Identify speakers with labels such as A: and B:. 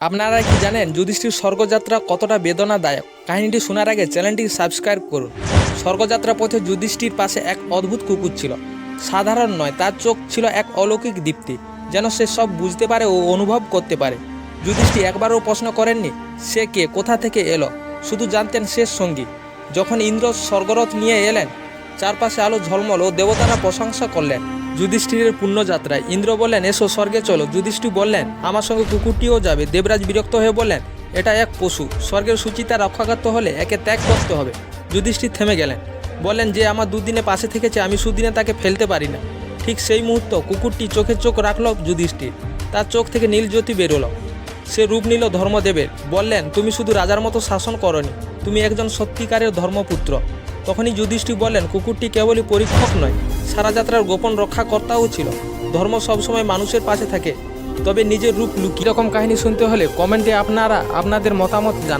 A: আপনারা কি জানেন যুধিষ্ঠির স্বর্গযাত্রা কতটা বেদনাদায়ক? কাহিনীটি শোনার আগে চ্যানেলটি সাবস্ক্রাইব করুন। স্বর্গযাত্রা পথে যুধিষ্ঠির পাশে এক অদ্ভুত কুকুর ছিল। সাধারণ নয়, তার চোখ ছিল এক অলৌকিক দীপ্তি, যেন সে সব বুঝতে পারে ও অনুভব করতে পারে। যুধিষ্ঠির একবারও প্রশ্ন করেননি, সে কে, কোথা থেকে এলো? শুধু জানতেন শেষ সঙ্গী। যখন ইন্দ্র স্বর্গরথ নিয়ে এলেন চারপাশে আলো ঝলমল ও দেবতারা প্রশংসা করলেন। যুধিষ্ঠিরের পুণ্যযাত্রায় ইন্দ্র বললেন, এসো, স্বর্গে চলো। যুধিষ্ঠির বললেন, আমার সঙ্গে কুকুরটিও যাবে। দেবরাজ বিরক্ত হয়ে বললেন, এটা এক পশু। স্বর্গের সূচিতা রক্ষা করতে হলে একে ত্যাগ করতে হবে। যুধিষ্ঠির থেমে গেলেন। বললেন, যে আমার দুদিনে পাশে থেকেছে, আমি সুদিনে তাকে ফেলতে পারি না। ঠিক সেই মুহূর্ত কুকুরটি চোখে চোখ রাখল যুধিষ্ঠির। তার চোখ থেকে নীল জ্যোতি বেরোলো সে রূপ নিল ধর্মদেবের। বললেন, তুমি শুধু রাজার মতো শাসন করনি। তুমি একজন সত্যিকারের ধর্মপুত্র। তখনই যুধিষ্ঠির বলেন কুকুরটি কেবলই পরীক্ষক নয়, সারা যাত্রার গোপন রক্ষাকর্তাও ছিল। ধর্ম সবসময় মানুষের পাশে থাকে, তবে নিজের রূপ লুকি রকম কাহিনী শুনতে হলে কমেন্টে আপনারা আপনাদের মতামত জানান।